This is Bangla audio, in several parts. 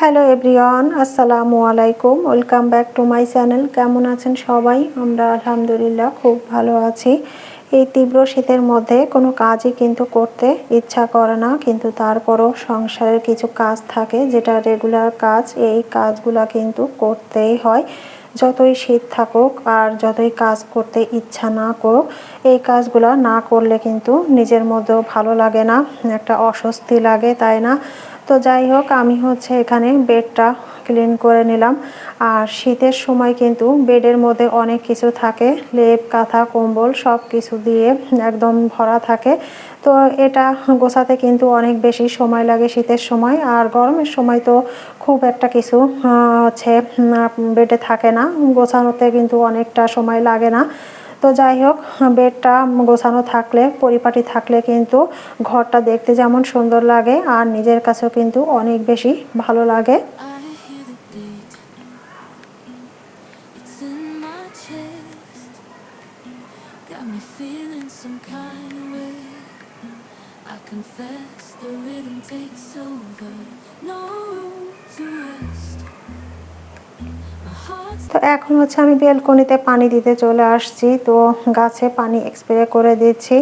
হ্যালো এভরিওয়ান আসসালামু আলাইকুম welcome back to my channel কেমন আছেন সবাই? আমরা আলহামদুলিল্লাহ খুব ভালো আছি। এই তীব্র শীতের মধ্যে কোনো কাজই কিন্তু করতে ইচ্ছা করে না, কিন্তু তারপরও সংসারের কিছু কাজ থাকে, যেটা রেগুলার কাজ, এই কাজগুলো কিন্তু করতেই হয়। যতই শীত থাকুক আর যতই কাজ করতে ইচ্ছা না করুক এই কাজগুলো না করলে কিন্তু নিজের মধ্যেও ভালো লাগে না, একটা অস্বস্তি লাগে, তাই না? তো যাই হোক, আমি হচ্ছে এখানে বেডটা ক্লিন করে নিলাম। আর শীতের সময় কিন্তু বেডের মধ্যে অনেক কিছু থাকে, লেপ, কাঁথা, কম্বল সব কিছু দিয়ে একদম ভরা থাকে। তো এটা গোছাতে কিন্তু অনেক বেশি সময় লাগে শীতের সময়। আর গরমের সময় তো খুব একটা কিছু হচ্ছে বেডে থাকে না। গোছানোতে কিন্তু অনেকটা সময় লাগে না। তো যাই হোক, বেডটা গোছানো থাকলে, পরিপাটি থাকলে কিন্তু ঘরটা দেখতে যেমন সুন্দর লাগে আর নিজের কাছেও কিন্তু অনেক বেশি ভালো লাগে। Confess the rhythm takes over. No room to rest. তো এখন হচ্ছে আমি বেলকনিতে পানি দিতে চলে আসছি। তো গাছে পানি স্প্রে করে দিচ্ছি।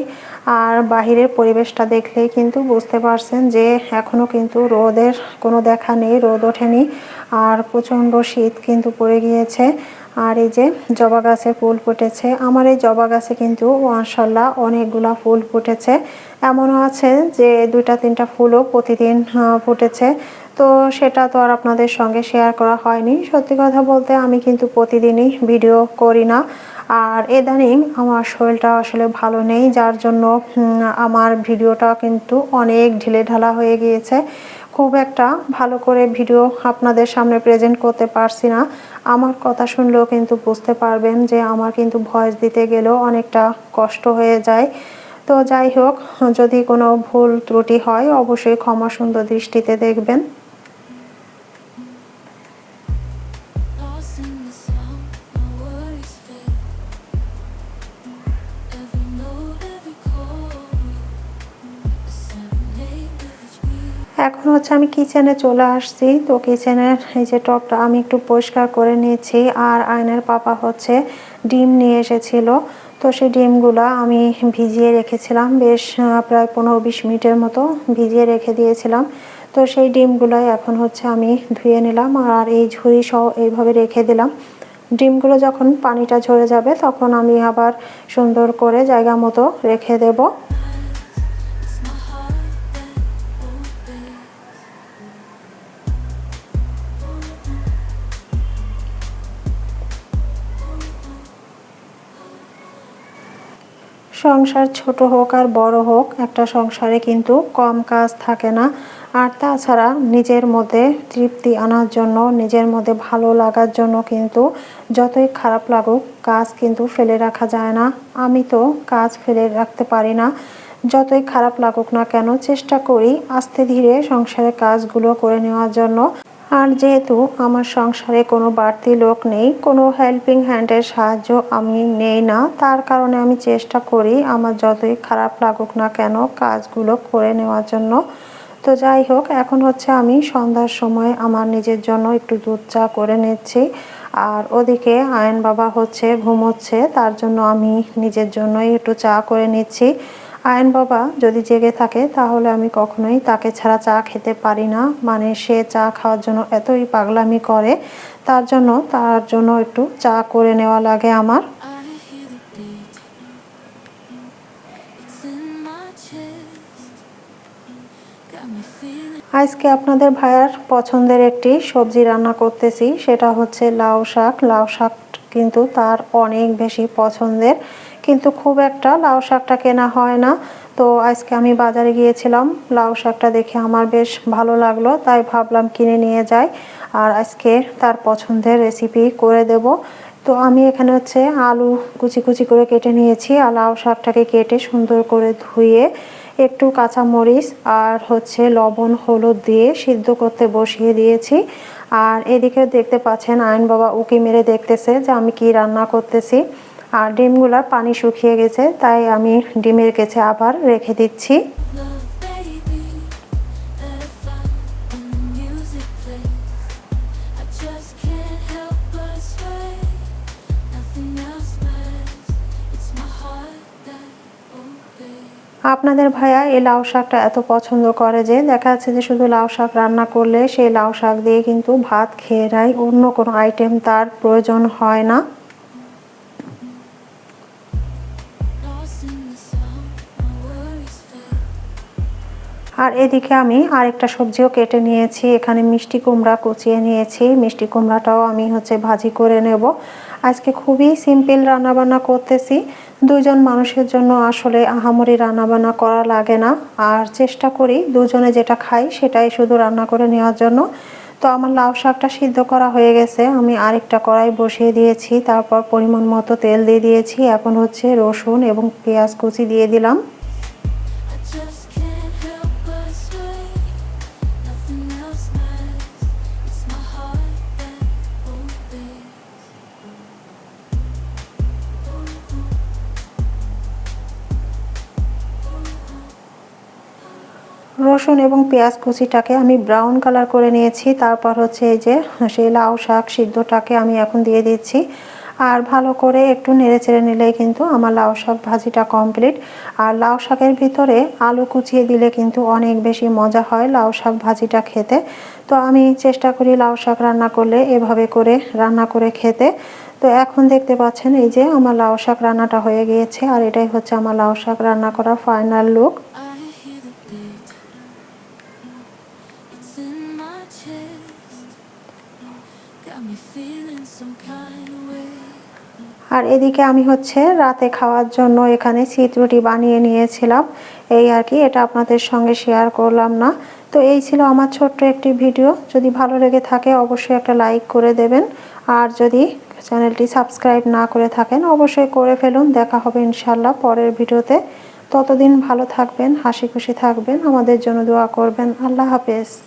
আর বাহিরের পরিবেশটা দেখলেই কিন্তু বুঝতে পারছেন যে এখনও কিন্তু রোদের কোনো দেখা নেই, রোদ ওঠেনি। আর প্রচণ্ড শীত কিন্তু পড়ে গিয়েছে। আর এই যে জবা গাছে ফুল ফুটেছে, আমার এই জবা গাছে কিন্তু মাসাল্লাহ অনেকগুলা ফুল ফুটেছে। এমনও আছে যে দুইটা, তিনটা ফুলও প্রতিদিন ফুটেছে। তো সেটা তো আর আপনাদের সঙ্গে শেয়ার করা হয়নি। সত্যি কথা বলতে আমি কিন্তু প্রতিদিনই ভিডিও করি না। আর এদানিং আমার শরীরটা আসলে ভালো নেই, যার জন্য আমার ভিডিওটা কিন্তু অনেক ঢিলে ঢালা হয়ে গিয়েছে। খুব একটা ভালো করে ভিডিও আপনাদের সামনে প্রেজেন্ট করতে পারছি না। আমার কথা শুনলেও কিন্তু বুঝতে পারবেন যে আমার কিন্তু ভয়েস দিতে গেলেও অনেকটা কষ্ট হয়ে যায়। তো যাই হোক, যদি কোনো ভুল ত্রুটি হয়, অবশ্যই ক্ষমা সুন্দর দৃষ্টিতে দেখবেন। এখন হচ্ছে আমি কিচেনে চলে আসছি। তো কিচেনের এই যে টপটা আমি একটু পরিষ্কার করে নিয়েছি আর আয়নের পাপা হচ্ছে ডিম নিয়ে এসেছিল। তো সেই ডিমগুলো আমি ভিজিয়ে রেখেছিলাম। বেশ প্রায় পনেরো বিশ মিনিটের মতো ভিজিয়ে রেখে দিয়েছিলাম। তো সেই ডিমগুলো এখন হচ্ছে আমি ধুয়ে নিলাম। আর এই ঝুড়ি সহ এইভাবে রেখে দিলাম। ডিমগুলো যখন পানিটা ঝরে যাবে তখন আমি আবার সুন্দর করে জায়গা মতো রেখে দেবো। সংসার ছোট হোক আর বড় হোক, একটা সংসারে কিন্তু কম কাজ থাকে না। আর তাছাড়া নিজের মধ্যে তৃপ্তি আনার জন্য, নিজের মধ্যে ভালো লাগার জন্য কিন্তু যতই খারাপ লাগুক, কাজ কিন্তু ফেলে রাখা যায় না। আমি তো কাজ ফেলে রাখতে পারি না। যতই খারাপ লাগুক না কেন, চেষ্টা করি আস্তে ধীরে সংসারের কাজগুলো করে নেওয়ার জন্য। আর যেহেতু আমার সংসারে কোনো বাড়তি লোক নেই, কোনো হেল্পিং হ্যান্ডের সাহায্য আমি নেই না, তার কারণে আমি চেষ্টা করি আমার যতই খারাপ লাগুক না কেন কাজগুলো করে নেওয়ার জন্য। তো যাই হোক, এখন হচ্ছে আমি সন্ধ্যার সময় আমার নিজের জন্য একটু দুধ চা করে নিচ্ছি। আর ওদিকে আয়ন বাবা হচ্ছে, ঘুমোচ্ছে, তার জন্য আমি নিজের জন্যই একটু চা করে নিচ্ছি। আয়ন বাবা যদি জেগে থাকে, তাহলে আমি কখনোই তাকে ছাড়া চা খেতে পারি না। মানে সে চা খাওয়ার জন্য এতই পাগলামি করে, তার জন্য তার জন্য একটু চা করে নেওয়া লাগে আমার। আজকে আপনাদের ভাইয়ার পছন্দের একটি সবজি রান্না করতেছি, সেটা হচ্ছে লাউ শাক। লাউ শাক কিন্তু তার অনেক বেশি পছন্দের। কিন্তু খুব একটা লাউ শাকটা কেনা হয় না। তো আজকে আমি বাজারে গিয়েছিলাম, লাউ শাকটা দেখে আমার বেশ ভালো লাগল, তাই ভাবলাম কিনে নিয়ে যাই। আর আজকে তার পছন্দের রেসিপি করে দেব। তো আমি এখানে হচ্ছে আলু কুচি কুচি করে কেটে নিয়েছি আর লাউ শাকটাকে কেটে সুন্দর করে ধুয়ে একটু কাঁচা মরিচ আর হচ্ছে লবণ, হলুদ দিয়ে সিদ্ধ করতে বসিয়ে দিয়েছি। আর এদিকে দেখতে পাচ্ছেন আইন বাবা উকি মেরে দেখতেছে যে আমি কি রান্না করতেছি। আর ডিমগুলো পানি শুকিয়ে গেছে, তাই আমি ডিমের কেছে আবার রেখে দিচ্ছি। আপনাদের ভাইয়া এই লাউ শাকটা এত পছন্দ করে যে দেখা যাচ্ছে যে শুধু লাউ শাক রান্না করলে সেই লাউ শাক দিয়ে কিন্তু ভাত খেয়ে নেয়, অন্য কোনো আইটেম তার প্রয়োজন হয় না। আর এদিকে আমি আরেকটা সবজিও কেটে নিয়েছি। এখানে মিষ্টি কুমড়া কুচিয়ে নিয়েছি। মিষ্টি কুমড়াটাও আমি হচ্ছে ভাজি করে নেব। আজকে খুবই সিম্পল রান্নাবান্না করতেছি। দুজন মানুষের জন্য আসলে আহামরি রান্নাবান্না করা লাগে না। আর চেষ্টা করি দুজনে যেটা খাই সেটাই শুধু রান্না করে নেওয়ার জন্য। তো আমার লাউ শাকটা সিদ্ধ করা হয়ে গেছে। আমি আরেকটা কড়াই বসিয়ে দিয়েছি। তারপর পরিমাণ মতো তেল দিয়ে দিয়েছি। এখন হচ্ছে রসুন এবং পেঁয়াজ কুচি দিয়ে দিলাম। রসুন এবং পেঁয়াজ কুচিটাকে আমি ব্রাউন কালার করে নিয়েছি। তারপর হচ্ছে এই যে সেই লাউ শাক সিদ্ধটাকে আমি এখন দিয়ে দিচ্ছি। আর ভালো করে একটু নেড়ে চেড়ে নিলেই কিন্তু আমার লাউ শাক ভাজিটা কমপ্লিট। আর লাউ শাকের ভিতরে আলু কুচিয়ে দিলে কিন্তু অনেক বেশি মজা হয় লাউ শাক ভাজিটা খেতে। তো আমি চেষ্টা করি লাউ শাক রান্না করলে এভাবে করে রান্না করে খেতে। তো এখন দেখতে পাচ্ছেন এই যে আমার লাউ শাক রান্নাটা হয়ে গিয়েছে। আর এটাই হচ্ছে আমার লাউ শাক রান্না করা ফাইনাল লুক আর এদিকে আমি হচ্ছে রাতে খাওয়ার জন্য এখানে শীত রুটি বানিয়ে নিয়েছিলাম। এই আর কি, এটা আপনাদের সঙ্গে শেয়ার করলাম না। তো এই ছিল আমার ছোট্ট একটি ভিডিও যদি ভালো লেগে থাকে, অবশ্যই একটা লাইক করে দেবেন। আর যদি চ্যানেলটি সাবস্ক্রাইব না করে থাকেন, অবশ্যই করে ফেলুন। দেখা হবে ইনশাল্লাহ পরের ভিডিওতে ততদিন ভালো থাকবেন, হাসি খুশি থাকবেন। আমাদের জন্য দোয়া করবেন। আল্লাহ হাফেজ।